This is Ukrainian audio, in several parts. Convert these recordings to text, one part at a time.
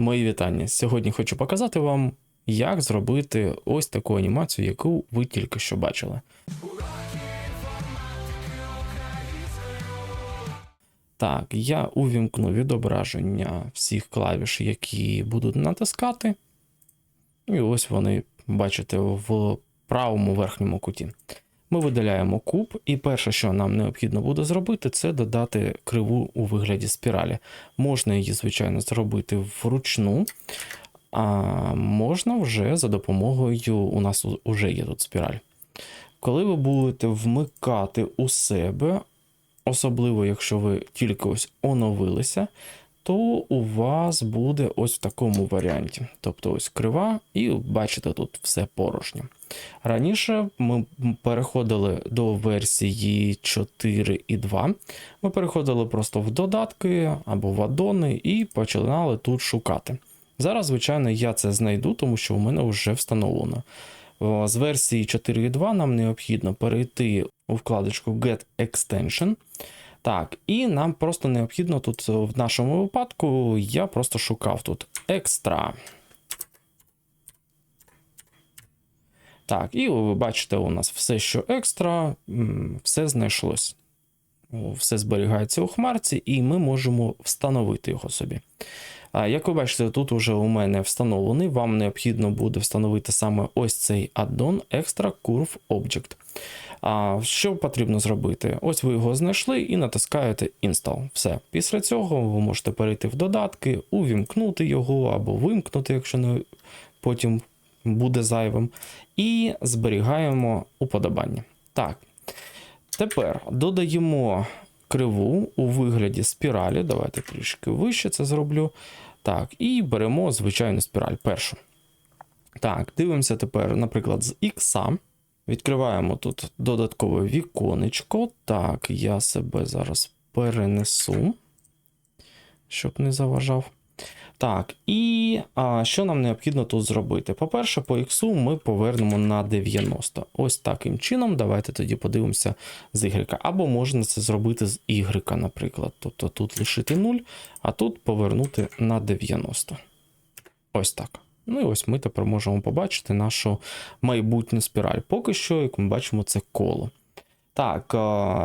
Мої вітання. Сьогодні хочу показати вам, як зробити ось таку анімацію, яку ви тільки що бачили. Так, я увімкну відображення всіх клавіш, які будуть натискати. І ось вони, бачите, в правому верхньому куті. Ми видаляємо куб, і перше, що нам необхідно буде зробити, це додати криву у вигляді спіралі. Можна її, звичайно, зробити вручну, а можна вже за допомогою, у нас вже є тут спіраль. Коли ви будете вмикати у себе, особливо якщо ви тільки ось оновилися, то у вас буде ось в такому варіанті. Тобто ось крива, і бачите, тут все порожньо. Раніше ми переходили до версії 4.2. Ми переходили просто в додатки або в аддони і починали тут шукати. Зараз, звичайно, я це знайду, тому що у мене вже встановлено. З версії 4.2 нам необхідно перейти у вкладочку Get Extension. Так, і нам просто необхідно тут в нашому випадку, я просто шукав тут екстра. Так, і ви бачите, у нас все, що екстра, все знайшлось. Все зберігається у хмарці, і ми можемо встановити його собі. Як ви бачите, тут уже у мене встановлений, вам необхідно буде встановити саме ось цей аддон Extra Curve Object. А Що потрібно зробити? Ось ви його знайшли і натискаєте Install. Все. Після цього ви можете перейти в додатки, увімкнути його або вимкнути, якщо не потім буде зайвим. І зберігаємо уподобання. Так. Тепер додаємо криву у вигляді спіралі. Давайте трішки вище це зроблю. Так, і беремо звичайну спіраль першу. Так, дивимося тепер, наприклад, з X. Відкриваємо тут додаткове віконечко. Так, я себе зараз перенесу, щоб не заважав. Так, і а, що нам необхідно тут зробити? По-перше, по X ми повернемо на 90. Ось таким чином. Давайте тоді подивимося з Y. Або можна це зробити з Y, наприклад. Тобто тут лишити 0, а тут повернути на 90. Ось так. Ну і ось ми тепер можемо побачити нашу майбутню спіраль. Поки що, як ми бачимо, це коло. Так,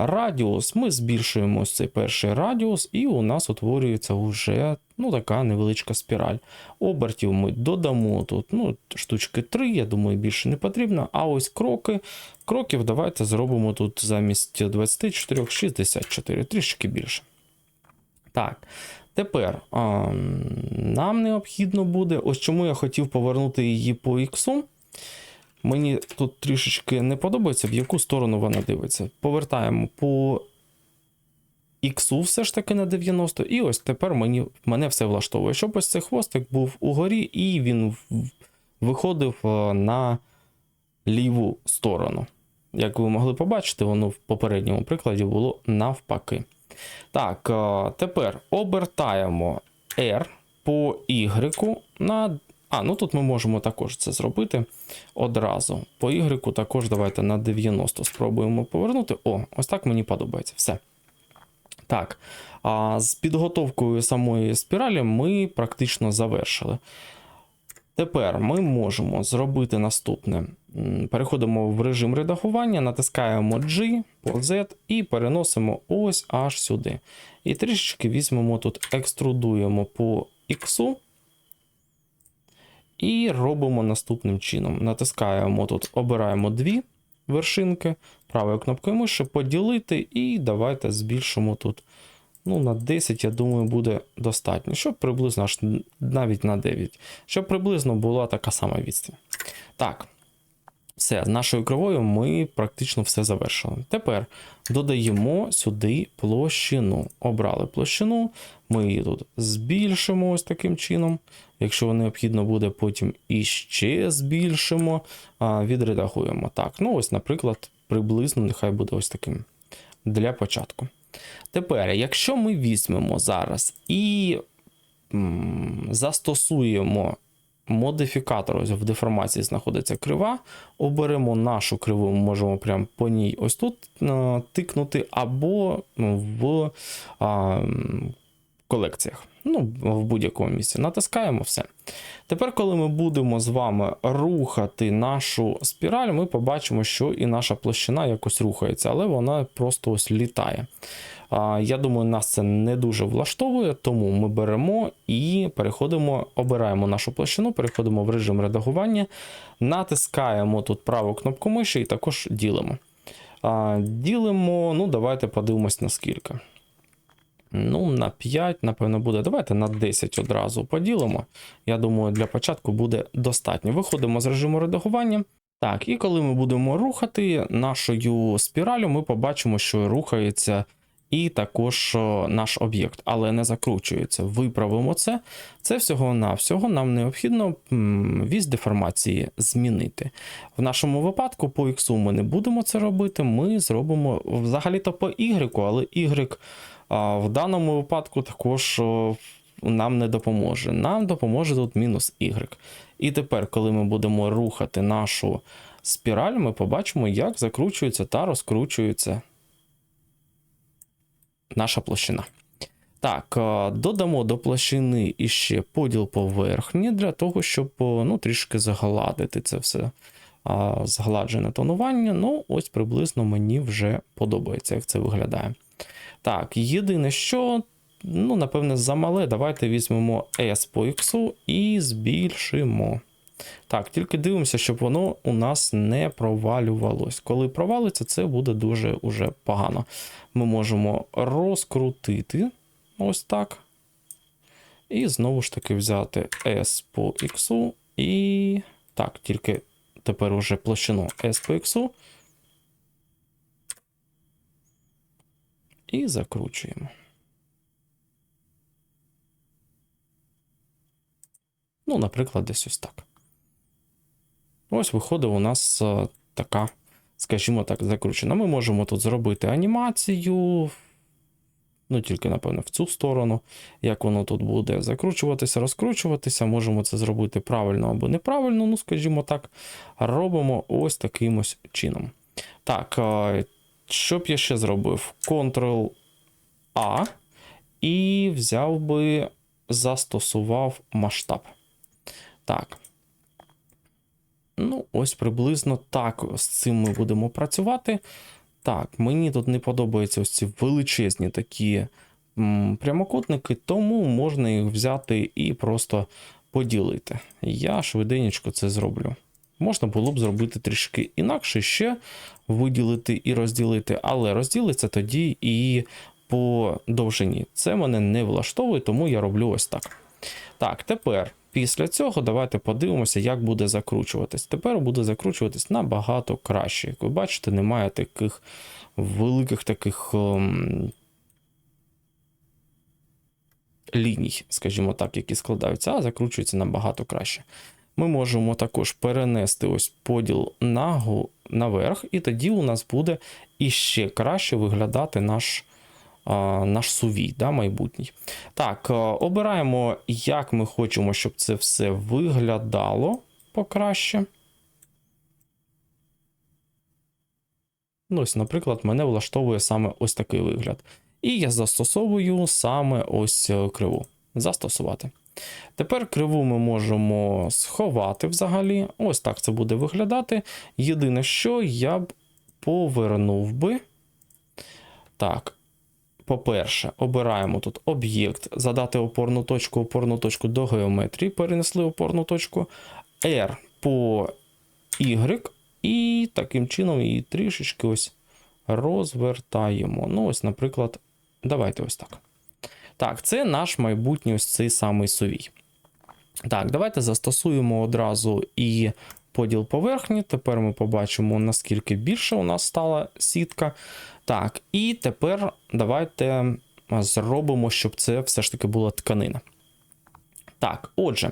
радіус. Ми збільшуємо цей перший радіус, і у нас утворюється вже ну, така невеличка спіраль. Обертів ми додамо тут ну, штучки 3, я думаю, більше не потрібно. А ось кроки. Кроків давайте зробимо тут замість 24, 64, трішки більше. Так, тепер а, нам необхідно буде, ось чому я хотів повернути її по X. Мені тут трішечки не подобається, в яку сторону вона дивиться. Повертаємо по X все ж таки на 90, і ось тепер мені, мене все влаштовує. Щоб ось цей хвостик був угорі, і він виходив е, на ліву сторону. Як ви могли побачити, воно в попередньому прикладі було навпаки. Так, е, тепер обертаємо R по Y на а, ну тут ми можемо також це зробити одразу. По Y також давайте на 90 спробуємо повернути. О, ось так мені подобається. Все. Так. А з підготовкою самої спіралі ми практично завершили. Тепер ми можемо зробити наступне. Переходимо в режим редагування, натискаємо G по Z і переносимо ось аж сюди. І трішечки візьмемо тут, екструдуємо по X. І робимо наступним чином. Натискаємо тут, обираємо дві вершинки, правою кнопкою миші, поділити, і давайте збільшимо тут ну, на 10, я думаю, буде достатньо. Щоб приблизно аж навіть на 9. Щоб приблизно була така сама відстань. Так. Все, з нашою кривою ми практично все завершили. Тепер додаємо сюди площину. Обрали площину, ми її тут збільшимо ось таким чином. Якщо необхідно буде, потім іще збільшимо, відредагуємо. Так, ну ось, наприклад, приблизно нехай буде ось таким для початку. Тепер, якщо ми візьмемо зараз і м, застосуємо модифікатор, ось в деформації знаходиться крива, оберемо нашу криву, можемо прямо по ній ось тут а, тикнути, або в а, колекціях. Ну, в будь-якому місці. Натискаємо все. Тепер, коли ми будемо з вами рухати нашу спіраль, ми побачимо, що і наша площина якось рухається, але вона просто ось літає. Я думаю, нас це не дуже влаштовує, тому ми беремо і переходимо, обираємо нашу площину, переходимо в режим редагування, натискаємо тут праву кнопку миші і також ділимо. Ділимо, ну, давайте подивимось на скільки. Ну, на 5, напевно, буде. Давайте на 10 одразу поділимо. Я думаю, для початку буде достатньо. Виходимо з режиму редагування. Так, і коли ми будемо рухати нашою спіралю, ми побачимо, що рухається і також наш об'єкт, але не закручується. Виправимо це. Це всього-навсього нам необхідно вісь деформації змінити. В нашому випадку по X ми не будемо це робити. Ми зробимо взагалі-то по Y, але Y а, в даному випадку також нам не допоможе. Нам допоможе тут мінус Y. І тепер, коли ми будемо рухати нашу спіраль, ми побачимо, як закручується та розкручується наша площина. Так, е, додамо до площини іще поділ поверхні для того, щоб ну, трішки загладити це все згладжене тонування. Ну, ось приблизно мені вже подобається, як це виглядає. Так, єдине, що, ну, напевне, замале. Давайте візьмемо S по X і збільшимо. Так, тільки дивимося, щоб воно у нас не провалювалось. Коли провалиться, це буде дуже уже погано. Ми можемо розкрутити ось так. І знову ж таки взяти S по X і. Так, тільки тепер уже площину S по X. І закручуємо. Ну, наприклад, десь ось так. Ось виходить у нас е, така, скажімо так, закручена. Ми можемо тут зробити анімацію. Ну, тільки, напевно, в цю сторону, як воно тут буде закручуватися, розкручуватися. Можемо це зробити правильно або неправильно, ну, скажімо так, робимо ось таким ось чином. Так, е, що б я ще зробив? Ctrl-A і взяв би, застосував масштаб. Так. Ну, ось приблизно так з цим ми будемо працювати. Так, мені тут не подобаються ось ці величезні такі м, прямокутники, тому можна їх взяти і просто поділити. Я швиденько це зроблю. Можна було б зробити трішки інакше ще виділити і розділити, але розділиться тоді і по довжині. Це мене не влаштовує, тому я роблю ось так. Так, тепер. Після цього давайте подивимося, як буде закручуватись. Тепер буде закручуватись набагато краще. Як ви бачите, немає таких великих таких ем, ліній, скажімо так, які складаються, а закручується набагато краще. Ми можемо також перенести ось поділ нагу наверх, і тоді у нас буде іще краще виглядати наш наш сувій, да, майбутній. Так, е, обираємо, як ми хочемо, щоб це все виглядало покраще. Ну, ось, Наприклад, мене влаштовує саме ось такий вигляд. І я застосовую саме ось е, криву. Застосувати. Тепер криву ми можемо сховати взагалі. Ось так це буде виглядати. Єдине, що я б повернув би. Так, по-перше, обираємо тут об'єкт, задати опорну точку, опорну точку до геометрії, перенесли опорну точку, R по Y, і таким чином її трішечки ось розвертаємо. Ну, ось, наприклад, давайте ось так. Так, це наш майбутній ось цей самий сувій. Так, давайте застосуємо одразу і поділ поверхні. Тепер ми побачимо, наскільки більше у нас стала сітка. Так, і тепер давайте зробимо, щоб це все ж таки була тканина. Так, отже,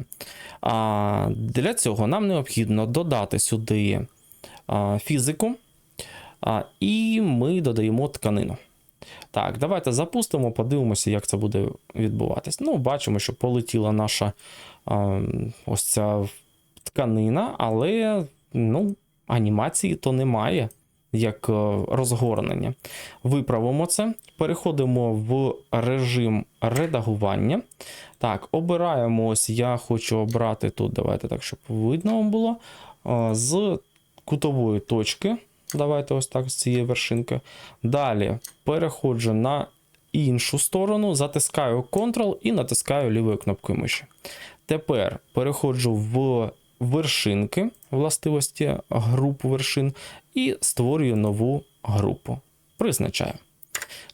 для цього нам необхідно додати сюди фізику, і ми додаємо тканину. Так, давайте запустимо, подивимося, як це буде відбуватись. Ну, бачимо, що полетіла наша ось ця тканина, але ну, анімації то немає. як е, розгорнення. Виправимо це, переходимо в режим редагування. Так, обираємо ось я хочу обрати тут, давайте так, щоб видно вам було. З кутової точки. Давайте ось так з цієї вершинки. Далі переходжу на іншу сторону, затискаю Ctrl і натискаю лівою кнопкою миші. Тепер переходжу в вершинки, властивості групу вершин, і створюю нову групу. Призначаю.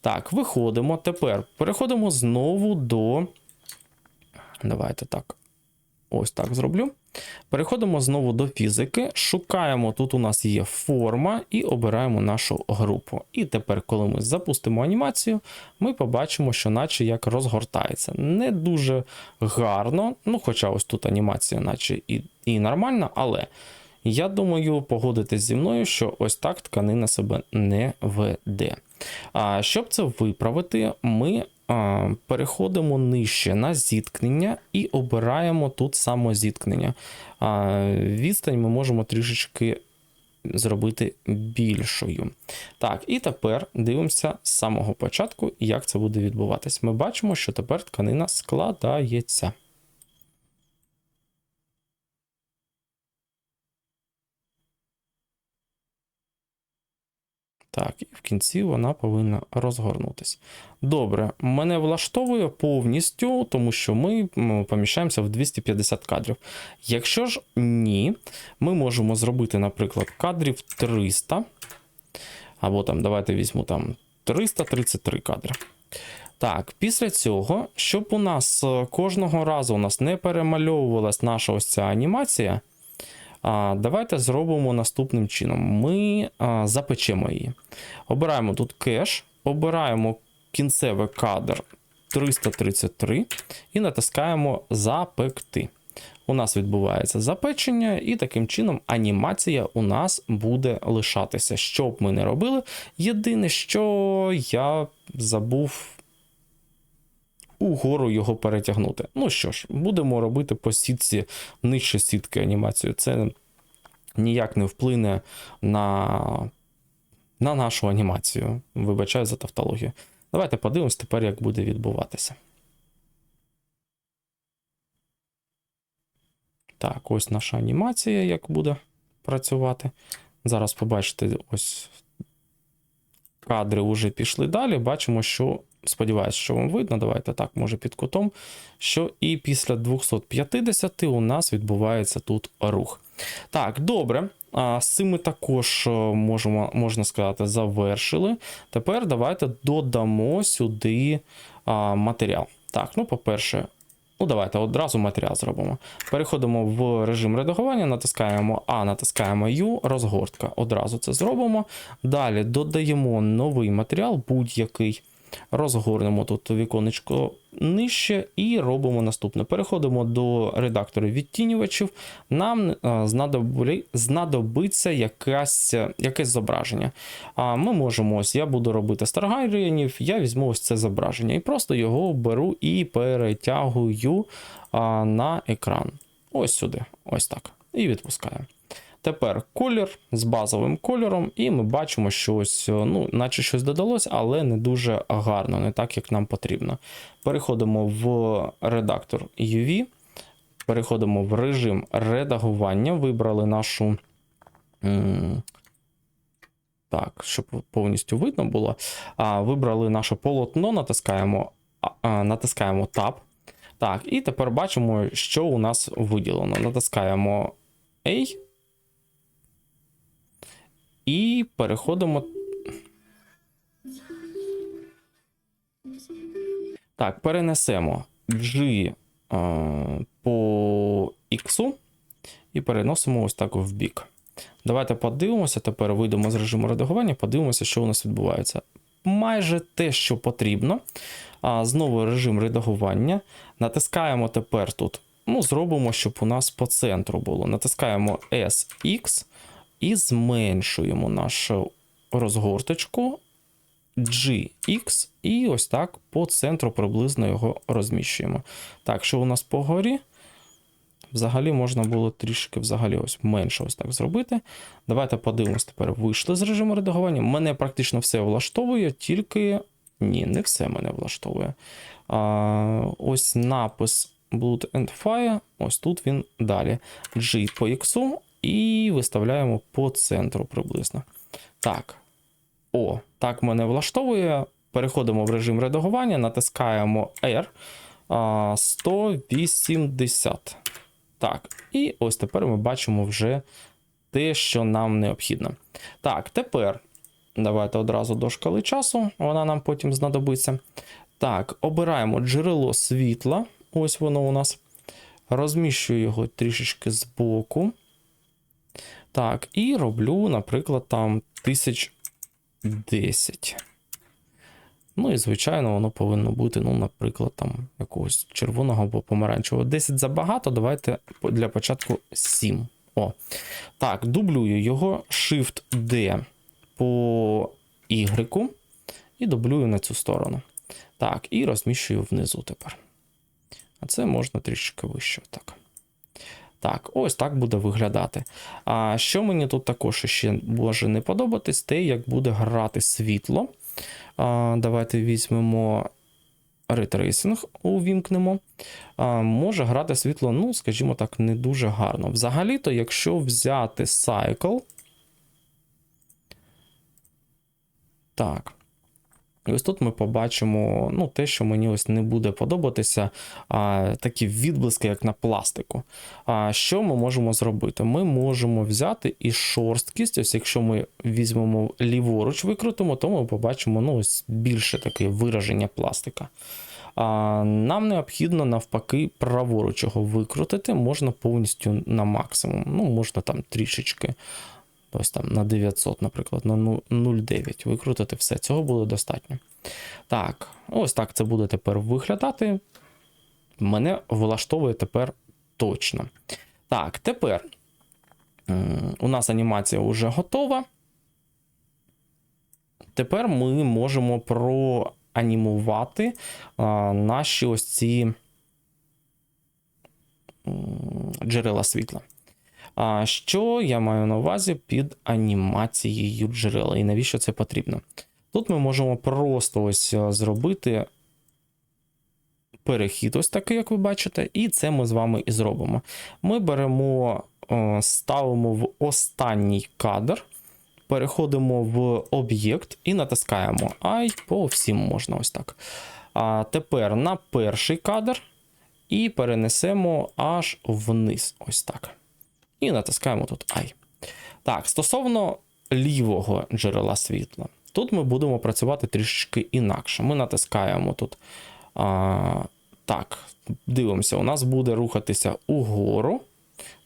Так, виходимо. Тепер переходимо знову до. Давайте так. Ось так зроблю. Переходимо знову до фізики, шукаємо, тут у нас є форма, і обираємо нашу групу. І тепер, коли ми запустимо анімацію, ми побачимо, що наче як розгортається. Не дуже гарно, ну хоча ось тут анімація, наче і, і нормальна, але я думаю, погодитись зі мною, що ось так тканина себе не веде. А щоб це виправити, ми переходимо нижче на зіткнення і обираємо тут самозіткнення. зіткнення. відстань ми можемо трішечки зробити більшою. Так, і тепер дивимося з самого початку, як це буде відбуватись. Ми бачимо, що тепер тканина складається. Так, і в кінці вона повинна розгорнутися. Добре, мене влаштовує повністю, тому що ми поміщаємося в 250 кадрів. Якщо ж ні, ми можемо зробити, наприклад, кадрів 300. Або там, давайте візьму там 333 кадри. Так, після цього, щоб у нас е, кожного разу у нас не перемальовувалась наша ось ця анімація. Давайте зробимо наступним чином. Ми запечемо її. Обираємо тут кеш, обираємо кінцевий кадр 333 і натискаємо Запекти. У нас відбувається запечення, і таким чином анімація у нас буде лишатися. Що б ми не робили. Єдине, що я забув угору його перетягнути. Ну що ж, будемо робити по сітці нижче сітки анімацію. Це ніяк не вплине на, на нашу анімацію. Вибачаю за тавтологію. Давайте подивимось тепер, як буде відбуватися. Так, ось наша анімація, як буде працювати. Зараз побачите, ось кадри вже пішли далі. Бачимо, що сподіваюсь, що вам видно. Давайте так, може під кутом. Що і після 250 у нас відбувається тут рух. Так, добре. А, З цим ми також можемо, можна сказати, завершили. Тепер давайте додамо сюди а, матеріал. Так, ну, по-перше, ну давайте одразу матеріал зробимо. Переходимо в режим редагування, натискаємо А, натискаємо Ю, розгортка. Одразу це зробимо. Далі додаємо новий матеріал, будь-який. Розгорнемо тут віконечко нижче і робимо наступне. Переходимо до редактору відтінювачів. Нам знадобиться якась, якесь зображення. А Ми можемо ось, я буду робити старгайрієнів, я візьму ось це зображення і просто його беру і перетягую на екран. Ось сюди, ось так. І відпускаю. Тепер колір з базовим кольором, і ми бачимо, що ось, ну, наче щось додалось, але не дуже гарно, не так, як нам потрібно. Переходимо в редактор UV, переходимо в режим редагування, вибрали нашу. Так, щоб повністю видно було. Вибрали наше полотно, натискаємо натискаємо Tab. Так, і тепер бачимо, що у нас виділено. Натискаємо A. І переходимо. Так, перенесемо G е, по X і переносимо ось так в бік. Давайте подивимося. Тепер вийдемо з режиму редагування, подивимося, що у нас відбувається. Майже те, що потрібно. А, Знову режим редагування. Натискаємо тепер тут. Ну, зробимо, щоб у нас по центру було. Натискаємо SX і зменшуємо нашу розгорточку GX, і ось так по центру приблизно його розміщуємо. Так, що у нас по горі? Взагалі можна було трішки взагалі ось менше ось так зробити. Давайте подивимось тепер. Вийшли з режиму редагування. Мене практично все влаштовує, тільки ні, не все мене влаштовує. А, Ось напис Blood and Fire. Ось тут він далі. G по X і виставляємо по центру приблизно. Так. О, так мене влаштовує. Переходимо в режим редагування, натискаємо R 180. Так, і ось тепер ми бачимо вже те, що нам необхідно. Так, тепер давайте одразу до шкали часу, вона нам потім знадобиться. Так, обираємо джерело світла. Ось воно у нас. Розміщую його трішечки збоку. Так, і роблю, наприклад, там 1010. Ну і, звичайно, воно повинно бути, ну, наприклад, там якогось червоного або помаранчевого. 10 забагато, давайте для початку 7. О. Так, дублюю його Shift-D по Y і дублюю на цю сторону. Так, і розміщую внизу тепер. А це можна трішки вище. Так, Так, ось так буде виглядати. А що мені тут також ще може не подобатись, те, як буде грати світло. А, Давайте візьмемо ретрейсинг, увімкнемо. А, Може грати світло, ну, скажімо так, не дуже гарно. Взагалі-то, якщо взяти Cycle. Так. І ось тут ми побачимо ну, те, що мені ось не буде подобатися, а, такі відблиски, як на пластику. А, Що ми можемо зробити? Ми можемо взяти і шорсткість, ось якщо ми візьмемо ліворуч, викрутимо, то ми побачимо ну, ось більше таке вираження пластика. А, Нам необхідно навпаки праворуч його викрутити, можна повністю на максимум. Ну, можна там трішечки. Ось там на 900, наприклад, на 0,9 викрутити все. Цього буде достатньо. Так, ось так це буде тепер виглядати. Мене влаштовує тепер точно. Так, тепер у нас анімація вже готова. Тепер ми можемо проанімувати наші ось ці джерела світла. Що я маю на увазі під анімацією джерела, і навіщо це потрібно? Тут ми можемо просто ось е, зробити перехід, ось такий, як ви бачите, і це ми з вами і зробимо. Ми беремо, е, ставимо в останній кадр, переходимо в об'єкт і натискаємо I по всім можна ось так. А тепер на перший кадр і перенесемо аж вниз. Ось так. І натискаємо тут I. Так, стосовно лівого джерела світла, тут ми будемо працювати трішки інакше. Ми натискаємо тут. А, Так, дивимося, у нас буде рухатися угору.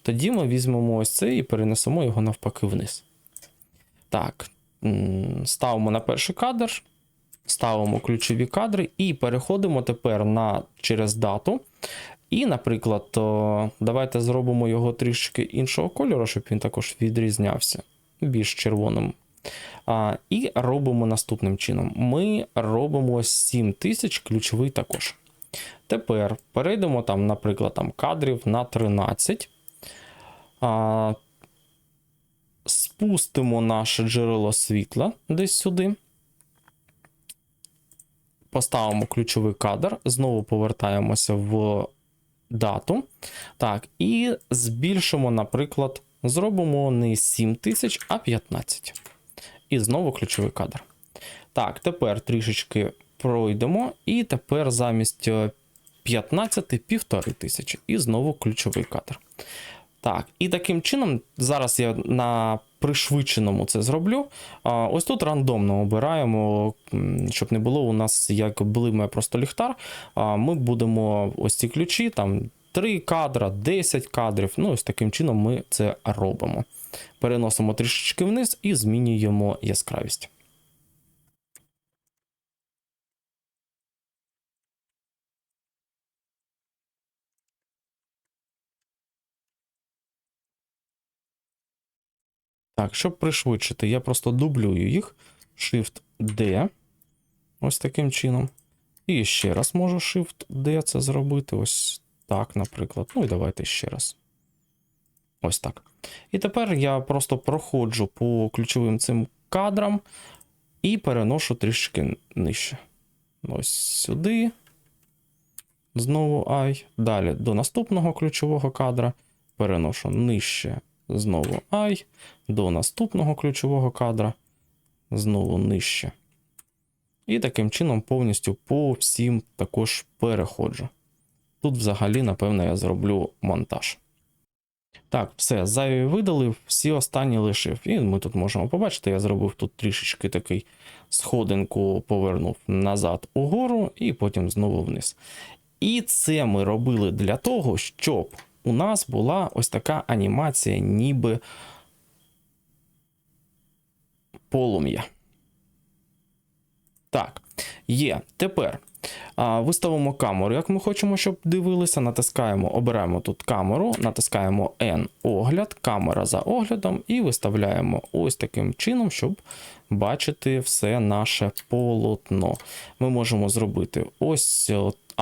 Тоді ми візьмемо ось це і перенесемо його навпаки вниз. Так, ставимо на перший кадр, ставимо ключові кадри і переходимо тепер на через дату. І, наприклад, давайте зробимо його трішки іншого кольору, щоб він також відрізнявся більш червоним. А, І робимо наступним чином: ми робимо 7000 ключовий також. Тепер перейдемо, там, наприклад, там, кадрів на 13. А, Спустимо наше джерело світла десь сюди. Поставимо ключовий кадр, знову повертаємося в дату. Так, і збільшимо, наприклад, зробимо не 7000, а 15. І знову ключовий кадр. Так, тепер трішечки пройдемо, і тепер замість 15 півтори тисячі. І знову ключовий кадр. Так, і таким чином, зараз я на пришвидшеному це зроблю. Ось тут рандомно обираємо, щоб не було у нас як блимає просто ліхтар. Ми будемо ось ці ключі, там 3 кадра, 10 кадрів. Ну, ось таким чином ми це робимо. Переносимо трішечки вниз і змінюємо яскравість. Так, щоб пришвидшити, я просто дублюю їх. Shift-D. Ось таким чином. І ще раз можу Shift-D це зробити. Ось так, наприклад. Ну і давайте ще раз. Ось так. І тепер я просто проходжу по ключовим цим кадрам і переношу трішки нижче. Ось сюди. Знову I. Далі до наступного ключового кадра. Переношу нижче. Знову I. До наступного ключового кадра. Знову нижче. І таким чином повністю по всім також переходжу. Тут взагалі, напевно, я зроблю монтаж. Так, все, зайві видалив, всі останні лишив. І ми тут можемо побачити, я зробив тут трішечки такий сходинку, повернув назад угору і потім знову вниз. І це ми робили для того, щоб у нас була ось така анімація, ніби полум'я. Так, є. Тепер виставимо камеру, як ми хочемо, щоб дивилися. Натискаємо, обираємо тут камеру, натискаємо N огляд, камера за оглядом, і виставляємо ось таким чином, щоб бачити все наше полотно. Ми можемо зробити ось.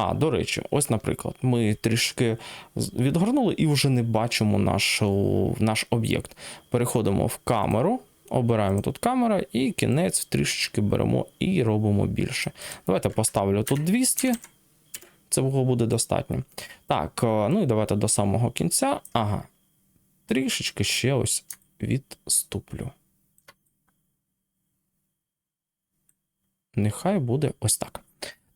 А, до речі, ось, наприклад, ми трішки відгорнули і вже не бачимо нашу, наш об'єкт. Переходимо в камеру. Обираємо тут камера і кінець трішечки беремо і робимо більше. Давайте поставлю тут 200. Цього буде достатньо. Так, е, ну і давайте до самого кінця. Ага. Трішечки ще ось відступлю. Нехай буде ось так.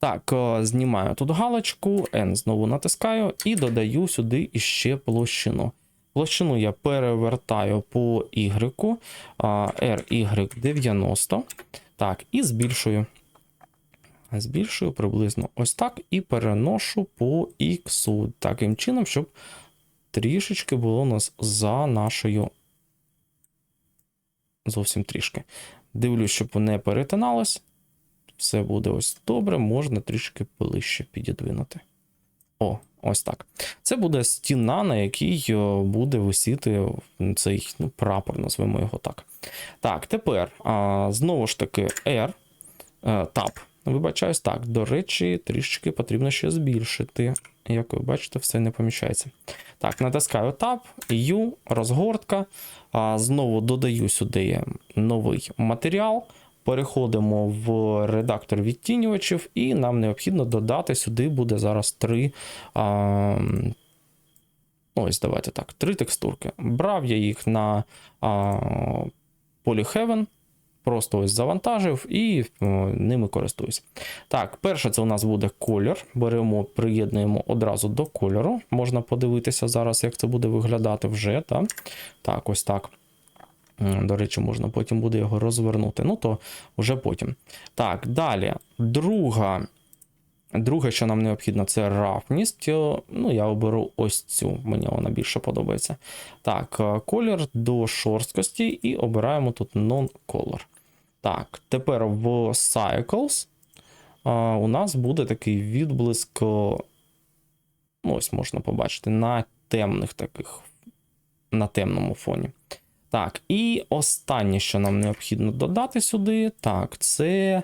Так, е, знімаю тут галочку, N знову натискаю і додаю сюди іще площину. Площину я перевертаю по Y, а, RY90. Так, і збільшую. Збільшую приблизно ось так і переношу по X. Таким чином, щоб трішечки було у нас за нашою. Зовсім трішки. Дивлюсь, щоб не перетиналось. Все буде ось добре, можна трішки ближче підідвинути. О, ось так. Це буде стіна, на якій е, буде висіти цей ну, прапор, назвемо його так. Так, тепер а, знову ж таки R, е, Tab. Вибачаюсь, так. До речі, трішечки потрібно ще збільшити. Як ви бачите, все не поміщається. Так, натискаю Tab, U, розгортка. А, Знову додаю сюди новий матеріал. Переходимо в редактор відтінювачів, і нам необхідно додати сюди буде зараз три. А, ось, давайте так, три текстурки. Брав я їх на а, Polyheaven, просто ось завантажив і о, ними користуюсь. Так, перше, це у нас буде колір. Беремо, приєднуємо одразу до кольору. Можна подивитися зараз, як це буде виглядати вже. Так, так ось так. До речі, можна потім буде його розвернути. Ну, то вже потім. Так, далі. Друга. Друге, що нам необхідно, це рафність. Е, Ну, я оберу ось цю, мені вона більше подобається. Так, е, колір до шорсткості і обираємо тут non-color. Так, тепер в Cycles е, у нас буде такий відблиск. ну, Ось можна побачити, на темних таких, на темному фоні. Так, і останнє, що нам необхідно додати сюди, так, це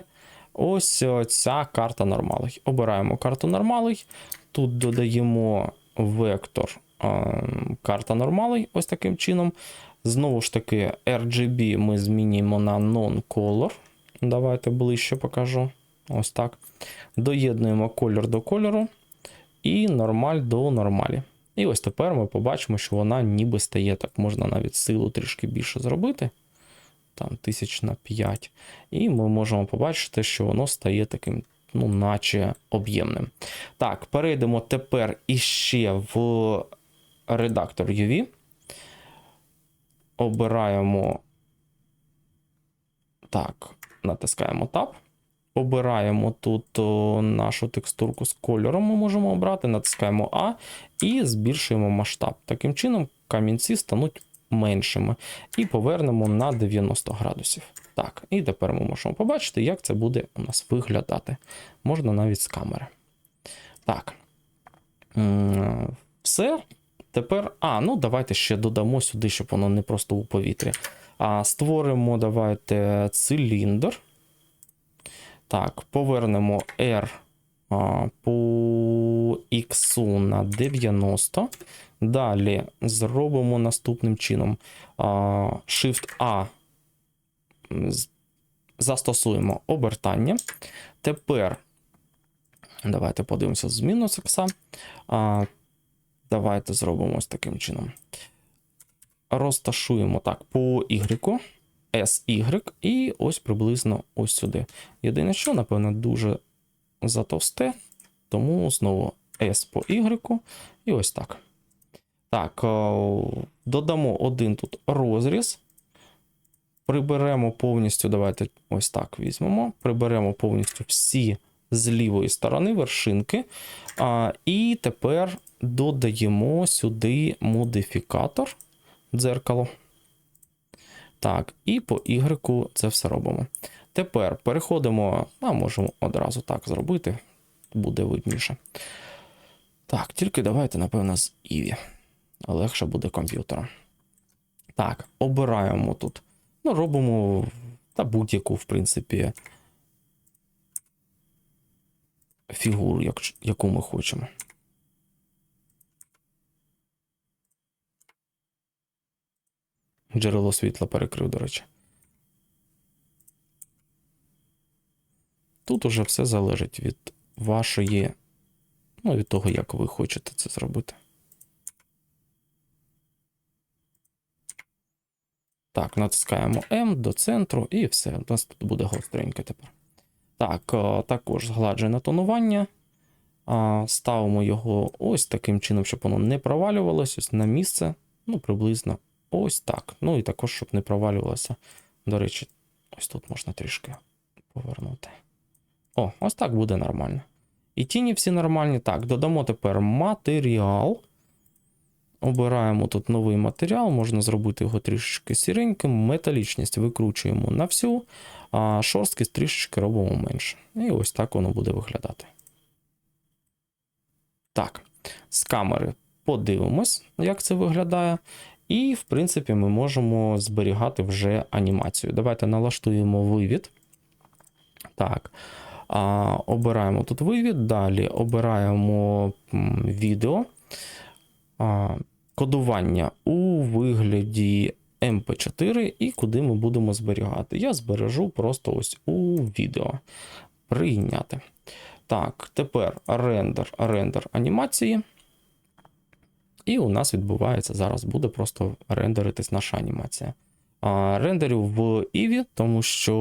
ось ця карта нормалей. Обираємо карту нормалей. Тут додаємо вектор е, карта нормалей, ось таким чином. Знову ж таки, RGB ми змінюємо на non-color. Давайте ближче покажу. Ось так. Доєднуємо колір до кольору і нормаль до нормалі. І ось тепер ми побачимо, що вона ніби стає так, можна навіть силу трішки більше зробити. Там тисяч на 5. І ми можемо побачити, що воно стає таким, ну, наче об'ємним. Так, перейдемо тепер іще в редактор UV. Обираємо. Так, натискаємо Tab. Обираємо тут о, нашу текстурку з кольором, ми можемо обрати, натискаємо А і збільшуємо масштаб. Таким чином, камінці стануть меншими. І повернемо на 90 градусів. Так, і тепер ми можемо побачити, як це буде у нас виглядати. Можна навіть з камери. Так. Все. Тепер. А, ну давайте ще додамо сюди, щоб воно не просто у повітрі. А, Створимо, давайте циліндр. Так, повернемо R а, по X на 90. Далі зробимо наступним чином. А, Shift A застосуємо обертання. Тепер давайте подивимося з мінус ікса. А, Давайте зробимо ось таким чином. Розташуємо так по Y, SY, і ось приблизно ось сюди. Єдине, що, напевно, дуже затовсте, тому знову S по Y, і ось так. Так, е, додамо один тут розріз. Приберемо повністю, давайте ось так візьмемо. Приберемо повністю всі з лівої сторони вершинки. А, і тепер додаємо сюди модифікатор дзеркало. Так, і по Y це все робимо. Тепер переходимо, а можемо одразу так зробити, буде видніше. Так, тільки давайте, напевно, з Іві. Легше буде комп'ютером. Так, обираємо тут. Ну, робимо та будь-яку, в принципі, фігуру, як, яку ми хочемо. Джерело світла перекрив, до речі. Тут уже все залежить від вашої, ну, від того, як ви хочете це зробити. Так, натискаємо М до центру і все. У нас тут буде гостренько тепер. Так, е, також згладжене тонування. Ставимо його ось таким чином, щоб воно не провалювалося ось на місце. Ну, приблизно ось так. Ну і також, щоб не провалювалося. До речі, ось тут можна трішки повернути. О, ось так буде нормально. І тіні всі нормальні. Так, додамо тепер матеріал. Обираємо тут новий матеріал, можна зробити його трішечки сіреньким. Металічність викручуємо на всю, а шорсткість трішечки робимо менше. І ось так воно буде виглядати. Так, з камери подивимось, як це виглядає. І, в принципі, ми можемо зберігати вже анімацію. Давайте налаштуємо вивід. Так. А, Обираємо тут вивід. Далі обираємо відео. А, Кодування у вигляді MP4 і куди ми будемо зберігати. Я збережу просто ось у відео. Прийняти. Так, тепер рендер, рендер анімації. І у нас відбувається зараз буде просто рендеритись наша анімація. А, Рендерю в Eevee, тому що,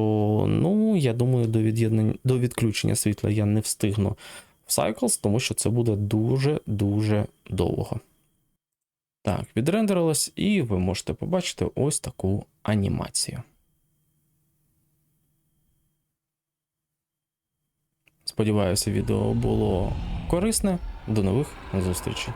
ну, я думаю, до від'єднання до відключення світла я не встигну в Cycles, тому що це буде дуже-дуже довго. Так, відрендерилось, і ви можете побачити ось таку анімацію. Сподіваюся, відео було корисне. До нових зустрічей.